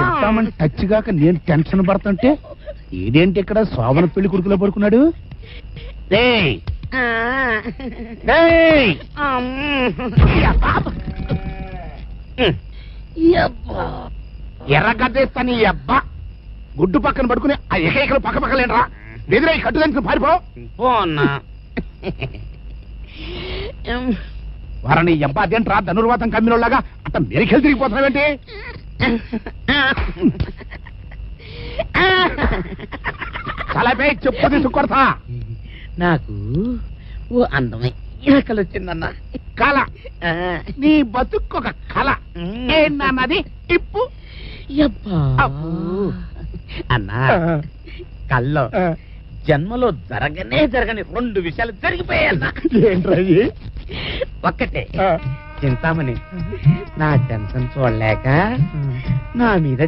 చెప్తామని టచ్ గాక నేను టెన్షన్ పడుతుంటే ఇదేంటి ఇక్కడ శోభన పెళ్ళి కొడుకులో పడుకున్నాడు? డేయ్, డేయ్. ఎర్ర గద్దేస్తాను ఈ అబ్బా. గుడ్డు పక్కన పడుకుని ఆ ఏకైకలు పక్క పక్కలేంట్రా. ఎదురై కట్టు దానికి పారిపో. పోన్నా వారని అబ్బా అదేంట్రా ధనుర్వాతం కమ్మినోళ్ళగా అట్ట మెరికెళ్ళి తిరిగిపోతున్నావేంటి? చాలా పే చెప్పు తీసుకొడతా. నాకు ఓ అందమైన కళ వచ్చిందన్న కళ. నీ బతుక్కొక కళ. ఏంటన్నది ఇప్పు యబ్బా. అన్నా కల్లో జన్మలో జరగనే జరగని రెండు విషయాలు జరిగిపోయాయన్నా. ఏంట్రా ఇయి? ఒక్కటే. చింతామణి. నా టెన్షన్ చూడలేక నా మీద